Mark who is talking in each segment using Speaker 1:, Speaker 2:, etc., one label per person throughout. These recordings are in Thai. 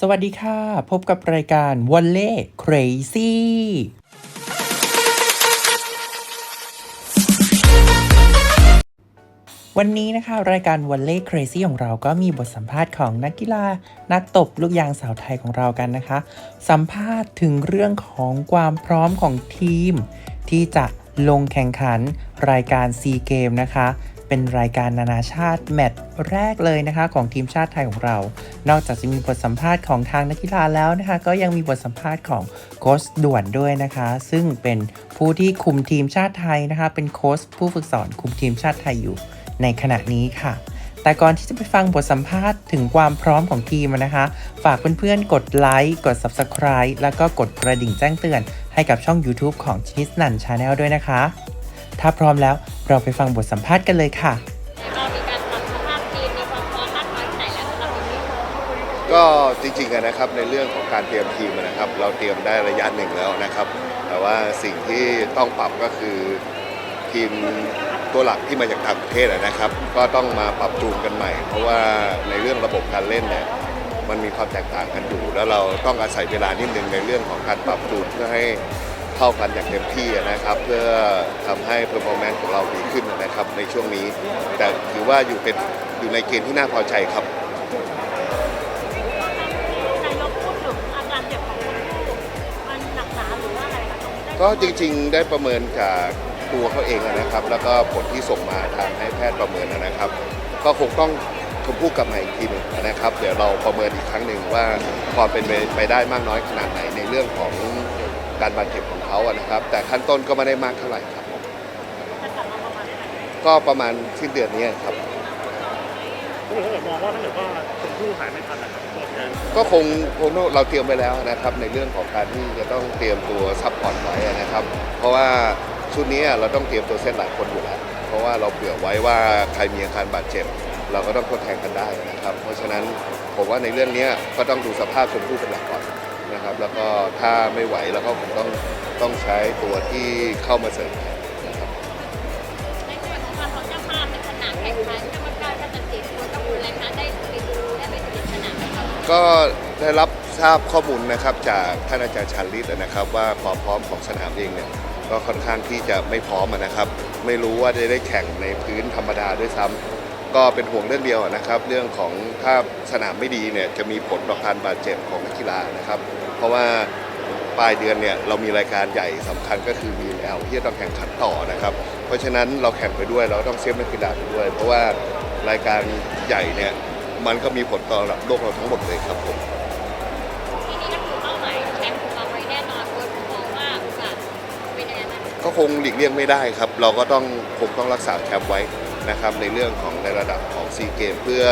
Speaker 1: สวัสดีค่ะ พบกับรายการวันเล่ Crazy วันนี้นะคะรายการวันเล่ Crazy ของเราก็มีบทสัมภาษณ์ของนักกีฬา นักตบลูกยางสาวไทยของเรากันนะคะ สัมภาษณ์ถึงเรื่องของความพร้อมของทีม ที่จะลงแข่งขันรายการซีเกมนะคะ เป็นรายการนานาชาติแมตช์แรกเลยนะคะของทีมชาติไทยของเรา นอกจากจะมีบทสัมภาษณ์ของทางนักกีฬาแล้วนะคะก็ยังมีบทสัมภาษณ์ของโค้ชด่วนด้วยนะคะ ซึ่งเป็นผู้ที่คุมทีมชาติไทยนะคะ เป็นโค้ชผู้ฝึกสอนคุมทีมชาติไทยอยู่ในขณะนี้ค่ะแต่ก่อนที่จะไปฟังบทสัมภาษณ์ถึงความพร้อมของทีมนะคะ ฝากเพื่อนๆ กดไลค์ กด Subscribe แล้วก็กดกระดิ่งแจ้งเตือนให้กับช่อง YouTube ของชินิสนันชาแนลด้วยนะคะ ถ้าพร้อมแล้วเราไปฟังบทสัมภาษณ์กันเลยค่ะ
Speaker 2: เรามีการปรับสภาพทีมมีความพร้อมมากน้อยแค่ไหนแล้วสำหรับวันนี้
Speaker 3: ก็จริงๆนะครับในเรื่องของการเตรียมทีมนะครับ เราเตรียมได้ระยะหนึ่งแล้วนะครับ แต่ว่าสิ่งที่ต้องปรับก็คือทีมตัวหลักที่มาจากต่างประเทศนะครับ ก็ต้องมาปรับจูนกันใหม่ เพราะว่าในเรื่องระบบการเล่นเนี่ยมันมีความแตกต่างกันอยู่ แล้วเราต้องอาศัยเวลานิดนึงในเรื่องของการปรับจูนเพื่อให้ เข้ากันอย่างเต็มที่อะนะครับ เพื่อทำให้ performance ของเราดีขึ้นนะครับในช่วงนี้ แต่ถือว่าอยู่เป็นอยู่ในเกณฑ์ที่น่าพอใจครับ
Speaker 2: นายกพูดถึงอาการเจ็บของคนคู่มันหนักหนาหรือว่าอะไรคะตรงนี้ได้
Speaker 3: ก็จริงๆ ได้ประเมินจากตัวเขาเองนะครับ แล้วก็ผลที่ส่งมาทางให้แพทย์ประเมินนะครับ ก็คงต้องชมพู่กลับมาอีกทีหนึ่งนะครับ เดี๋ยวเราประเมินอีกครั้งหนึ่งว่าความเป็นไปได้มากน้อยขนาดไหนในเรื่องของ การบาดเจ็บของเขาอะนะครับ แต่ขั้นต้นก็ไม่ได้มากเท่าไหร่ครับผม
Speaker 2: จะกลับมาประมาณไหน
Speaker 3: ก็ประมาณสิ้นเดือนนี้ครับ
Speaker 4: ผู้ถ้าเกิดมองว่าถ้าเกิดว่าชมพู่หายไม่ทันนะครับก็จะ
Speaker 3: ก็คงคงเราเตรียมไปแล้วนะครับ ในเรื่องของการที่จะต้องเตรียมตัวซัพพอร์ตไว้นะครับ เพราะว่าชุดนี้เราต้องเตรียมตัวเส้นหลายคนอยู่แล้ว เพราะว่าเราเผื่อไว้ว่าใครมีอาการบาดเจ็บ เราก็ต้องทดแทนกันได้นะครับ เพราะฉะนั้นผมว่าในเรื่องนี้ก็ต้องดูสภาพชมพู่เป็นหลักก่อน นะครับ แล้วก็ถ้าไม่ไหวเราก็คงต้องต้องใช้ตัวที่เข้ามาเสริมแทนนะครับ
Speaker 2: ในส่วนของความพร้อมเจ้าภาพในสนามแข่งขันกรรมการการตัดสินตัวกังวลอะไรคะได้ไปดูได้ไปถึงสนามไหมคะ
Speaker 3: ก็ได้รับทราบข้อมูลนะครับจากท่านอาจารย์ชาลิตนะครับว่าความพร้อมของสนามเองเนี่ยก็ค่อนข้างที่จะไม่พร้อมอะนะครับ ไม่รู้ว่าจะได้แข่งในพื้นธรรมดาด้วยซ้ำก็เป็นห่วงเรื่องเดียวนะครับ เรื่องของถ้าสนามไม่ดีเนี่ยจะมีผลต่อการบาดเจ็บของนักกีฬานะครับ เพราะว่าปลายเดือนเนี่ยเรามีรายการใหญ่สำคัญก็คือ VL ที่จะต้องแข่งขันต่อนะครับ เพราะฉะนั้นเราแข่งไปด้วยเราต้องเซฟนักกีฬาไปด้วย เพราะว่ารายการใหญ่เนี่ยมันก็มีผลต่อระดับโลกเราทั้งหมดเลยครับผม
Speaker 2: ทีนี้ก็คือเป้าหมายแชมป์ของเราไว้แน่นอนโดยผมมองว่าโอกาสเป็นยังไงบ้าง
Speaker 3: ก็คงหลีกเลี่ยงไม่ได้ครับ เราก็ต้องคงต้องรักษาแชมป์ไว้นะครับ ในเรื่องของในระดับของซีเกมเพื่อ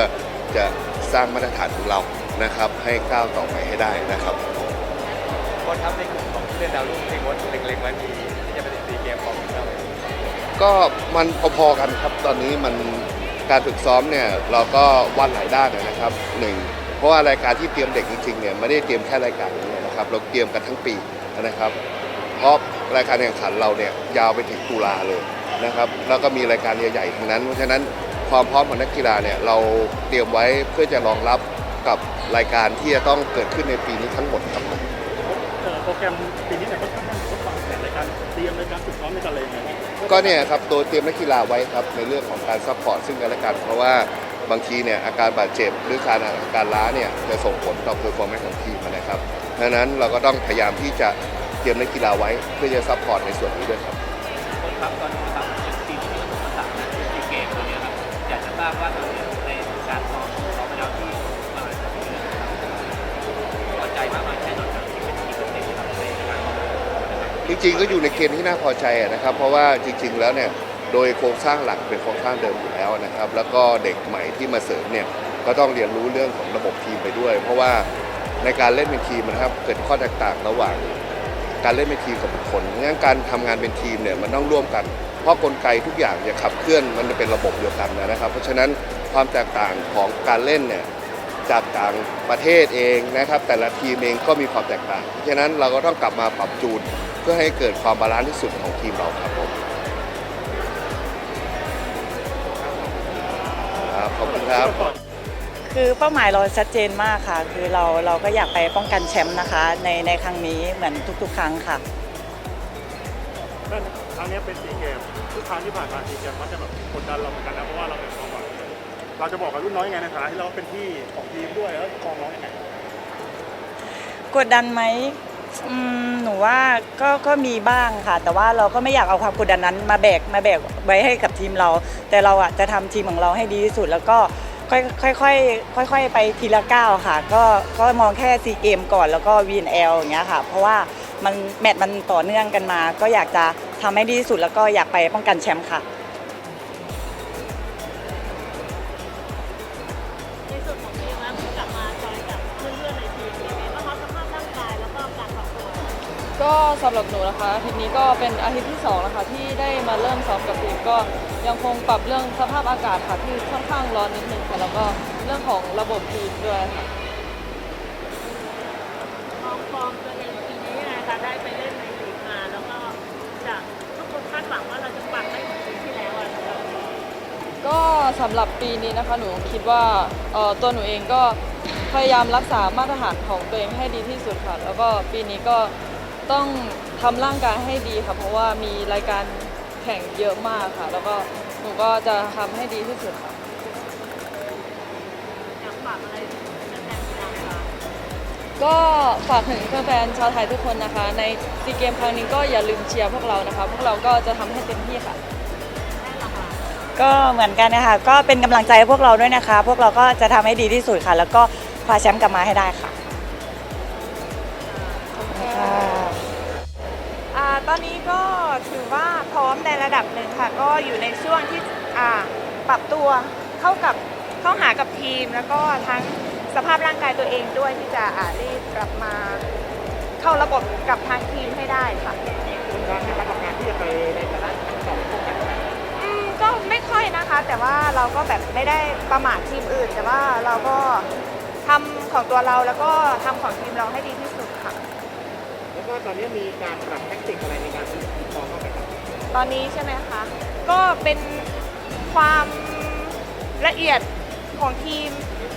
Speaker 3: จะสร้างมาตรฐานของเรานะครับ ให้ก้าวต่อไปให้ได้นะครับ
Speaker 5: โค้ชครับในกลุ่มของผู้เล่นดาวรุ่งที่โค้ชเล็งๆไว้มีที่จะไปติดซีเกมของเรา
Speaker 3: ก็มันพอๆกันครับตอนนี้มันการฝึกซ้อมเนี่ยเราก็วัดหลายด้านนะครับหนึ่งเพราะว่ารายการที่เตรียมเด็กจริงๆเนี่ยไม่ได้เตรียมแค่รายการนี้นะครับเราเตรียมกันทั้งปีนะครับ เพราะรายการแข่งขันเราเนี่ยยาวไปถึงตุลาเลยนะครับแล้วก็มีรายการใหญ่ๆทั้งนั้น เพราะฉะนั้นความพร้อมของนักกีฬาเนี่ยเราเตรียมไว้เพื่อจะรองรับกับรายการที่จะต้องเกิดขึ้นในปีนี้ทั้งหมดครับ
Speaker 4: เอ่อโปรแกรมปีนี้เนี่ยค่อนข้างมั่นคงวางแผนในการเตรียมในการฝึกซ้อมในการอะไรยังไงบ้าง
Speaker 3: ก็เนี่ยครับตัวเตรียมนักกีฬาไว้ครับในเรื่องของการซัพพอร์ตซึ่งกันและกันเพราะว่าบางทีเนี่ยอาการบาดเจ็บหรือการอาการล้าเนี่ยจะส่งผลต่อเพอร์ฟอร์แมนซ์ของทีมนะครับดังนั้นเราก็ต้องพยายามที่จะเตรียมนักกีฬาไว้เพื่อจะซัพพอร์ตในส่วนนี้ด้วยครับ
Speaker 5: โค้ชครับตอนนี้ครับทีมที่มีผสมผสานในซีเกมตัวนี้ครับอยากจะทราบว่า จริ
Speaker 3: งๆ ก็อยู่ในเกณฑ์ที่น่าพอใจนะครับ เพราะว่าจริง ๆ แล้วเนี่ยโดยโครงสร้างหลักเป็นโครงสร้างเดิมอยู่แล้วนะครับ แล้วก็เด็กใหม่ที่มาเสริมเนี่ยก็ต้องเรียนรู้เรื่องของระบบทีมไปด้วย เพราะว่าในการเล่นเป็นทีมนะครับเกิดข้อแตกต่างระหว่างการเล่นเป็นทีมกับบุคคลงั้นการทำงานเป็นทีมเนี่ยมันต้องร่วมกัน เพราะกลไกทุกอย่างจะขับเคลื่อนมันจะเป็นระบบเดียวกันนะครับ เพราะฉะนั้นความแตกต่างของการเล่นเนี่ยจากต่างประเทศเองนะครับ แต่ละทีมเองก็มีความแตกต่าง เพราะฉะนั้นเราก็ต้องกลับมาปรับจูน เพื่อให้เกิดความบาลานซ์ที่สุดของทีมเราครับผมครับขอบคุณครับ
Speaker 4: ก่อน
Speaker 6: คือเป้าหมายเราชัดเจนมากค่ะ คือเราเราก็อยากไปป้องกันแชมป์นะคะ ในในครั้งนี้เหมือนทุก ๆ ครั้งค่ะ
Speaker 4: นั่นครั้งนี้เป็นซีเกมทุกครั้งที่ผ่านมาซีเกมมันจะแบบกดดันเราเหมือนกันนะเพราะว่าเราเป็นความหวังเราจะบอกกับรุ่นน้องยังไงในฐานะที่เราเป็นพี่ของทีมด้วยแล้วมองน้องยังไง
Speaker 6: กดดันไหม อืมหนูว่าก็ก็มีบ้างค่ะ แต่ว่าเราก็ไม่อยากเอาความกดดันนั้นมาแบกมาแบกไว้ให้กับทีมเรา แต่เราอะจะทำทีมของเราให้ดีที่สุด แล้วก็ค่อยค่อยค่อยค่อยค่อยๆไปทีละก้าวค่ะ ก็ก็มองแค่ซีเกมก่อนแล้วก็ VNL อย่างเงี้ยค่ะ เพราะว่ามันแมตช์มันต่อเนื่องกันมา ก็อยากจะทำให้ดีที่สุดแล้วก็อยากไปป้องกันแชมป์ค่ะ
Speaker 2: ก็สำ
Speaker 7: หรับหนูนะคะอาทิตย์นี้ก็เป็นอาทิตย์ที่สองนะคะที่ได้มาเริ่มซ้อมกับทีมก็ยังคงปรับเรื่องสภาพอากาศค่ะที่ค่อนข้างร้อนนิดนึงค่ะแล้วก็เรื่องของระบบทีมด้วยค่ะ
Speaker 2: มองฟอร์มตัวเองปีนี้ยังไงคะได้ไปเล่นในลีกมาแล้วก็จะทุกคนคาดหวังว่าเราจะปังได้เหมือนปีที่แล้วอะสำหรับ
Speaker 7: ก็สำหรับปีนี้นะคะหนูคิดว่าเอ่อตัวหนูเองก็พยายามรักษามาตรฐานของตัวเองให้ดีที่สุดค่ะแล้วก็ปีนี้ก็ ต้องทำร่างกายให้ดีค่ะเพราะว่ามีรายการแข่งเยอะมากค่ะ แล้วก็หนูก็จะทำให้ดีที่สุดค่ะ
Speaker 2: อยากฝากอะไรถึงแฟนๆกีฬาไหมคะ
Speaker 7: ก็ฝากถึงแฟนๆชาวไทยทุกคนนะคะ ในซีเกมครั้งนี้ก็อย่าลืมเชียร์พวกเรานะคะ พวกเราก็จะทำให้เต็มที่ค่ะ
Speaker 2: ได้หรอคะ
Speaker 6: ก็เหมือนกันนะคะ ก็เป็นกำลังใจให้พวกเราด้วยนะคะ พวกเราก็จะทำให้ดีที่สุดค่ะ แล้วก็คว้าแชมป์กลับมาให้ได้ค่ะขอบคุณค่ะ
Speaker 8: อ่าตอนนี้ก็ถือว่าพร้อมในระดับหนึ่งค่ะ ก็อยู่ในช่วงที่อ่าปรับตัวเข้ากับเข้าหากับทีม แล้วก็ทั้งสภาพร่างกายตัวเองด้วยที่จะอ่าได้กลับมาเข้าระบบกับทางทีมให้ได้ค่ะ
Speaker 4: การในการทำงานที่จะไปในฐานะทั้งสองพวกกัน
Speaker 8: อืมก็ไม่ค่อยนะคะ แต่ว่าเราก็แบบไม่ได้ประมาททีมอื่น แต่ว่าเราก็ทำของตัวเราแล้วก็ทำของทีมเราให้ดีที่สุดค่ะ
Speaker 4: แล้วก็ตอนนี้มีการปรับแท็กติกอะไรในการฝึกซ้อมบ้างไหมครับ
Speaker 8: ตอนนี้ใช่ไหมคะ ก็เป็นความละเอียดของทีม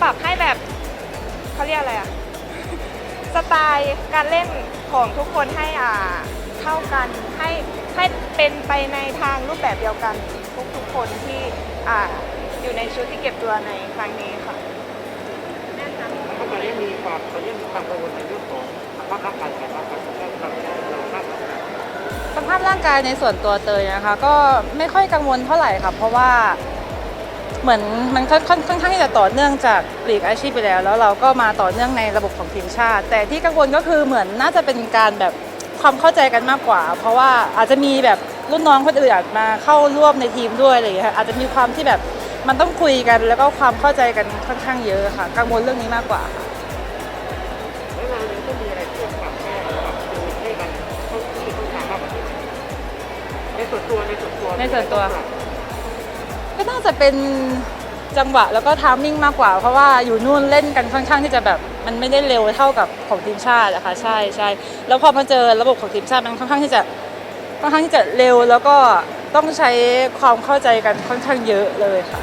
Speaker 8: ปรับให้แบบเขาเรียกอะไรอะสไตล์การเล่นของทุกคนให้อ่าเข้ากันให้ให้เป็นไปในทางรูปแบบเดียวกันทุกทุกๆคนที่อ่าอยู่ในชุดที่เก็บตัวในครั้งนี้ค่ะ
Speaker 4: แล้วก็ตอนนี้มีความตอนนี้มีความกังวลในเรื่องของ สภาพร่างกาย
Speaker 7: ในส่วนตัวเตยนะคะ ก็ไม่ค่อยกังวลเท่าไหร่ค่ะเพราะว่าเหมือนมันค่อนค่อนค่อนข้างที่จะต่อเนื่องจากลีกอาชีพไปแล้ว แล้วเราก็มาต่อเนื่องในระบบของทีมชาติ แต่ที่กังวลก็คือเหมือนน่าจะเป็นการแบบความเข้าใจกันมากกว่า เพราะว่าอาจจะมีแบบรุ่นน้องคนอื่นอาจมาเข้าร่วมในทีมด้วยอะไรอย่างเงี้ยอาจจะมีความที่แบบมันต้องคุยกันแล้วก็ความเข้าใจกันค่อนข้างเยอะค่ะ กังวลเรื่องนี้มากกว่าค่ะ
Speaker 4: ในส่วนตัวในส่วนตัว
Speaker 7: ในส่วนตัว ก็น่าจะเป็นจังหวะแล้วก็ทามมิ่งมากกว่า เพราะว่าอยู่นู่นเล่นกันค่อนข้างที่จะแบบ มันไม่ได้เร็วเท่ากับของทีมชาตินะคะใช่ใช่แล้วพอมาเจอระบบของทีมชาติมันค่อนข้างที่จะค่อนข้างที่จะเร็วแล้วก็ต้องใช้ความเข้าใจกันค่อนข้างเยอะเลยค่ะ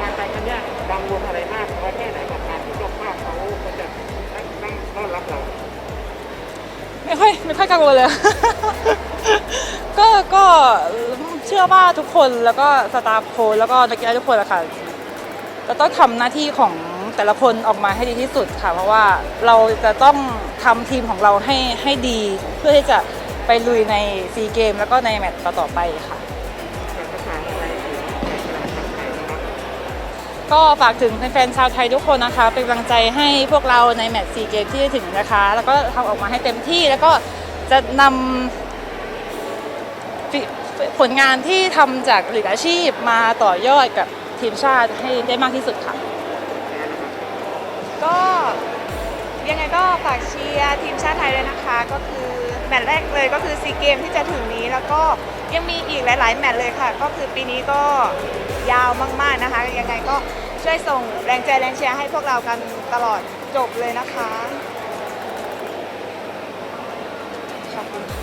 Speaker 4: งานไปครั้งนี้กังวลอะไรมากน้อยแค่ไหนกับการที่เจ้าภาพเขาเขาจะตั้งต้อนรับเรา
Speaker 7: ไม่ค่อยไม่ค่อยกังวลเลย ก็ก็เชื่อว่าทุกคนแล้วก็สตาฟโค้ชแล้วก็นักกีฬาทุกคนแหะค่ะจะต้องทำหน้าที่ของแต่ละคนออกมาให้ดีที่สุดค่ะ เพราะว่าเราจะต้องทำทีมของเราให้ให้ดี เพื่อที่จะไปลุยในซีเกมแล้วก็ในแมตช์ต่อๆไปค่ะ
Speaker 4: ก็
Speaker 7: ฝากถึงแฟนๆชาวไทยทุกคนนะคะ เป็นกำลังใจให้พวกเราในแมตช์ซีเกมที่จะถึงนะคะ แล้วก็ทำออกมาให้เต็มที่แล้วก็จะนำ ผลงานที่ทำจากลีกอาชีพมาต่อยอดกับทีมชาติให้ได้มากที่สุดค่ะ
Speaker 8: ก็ยังไงก็ฝากเชียร์ทีมชาติไทยเลยนะคะ ก็คือแมตช์แรกเลยก็คือซีเกมที่จะถึงนี้แล้วก็ยังมีอีกหลาย ๆ แมตช์เลยค่ะ ก็คือปีนี้ก็ยาวมากๆนะคะ ยังไงก็ช่วยส่งแรงใจแรงเชียร์ให้พวกเรากันตลอดจบเลยนะคะขอบคุณ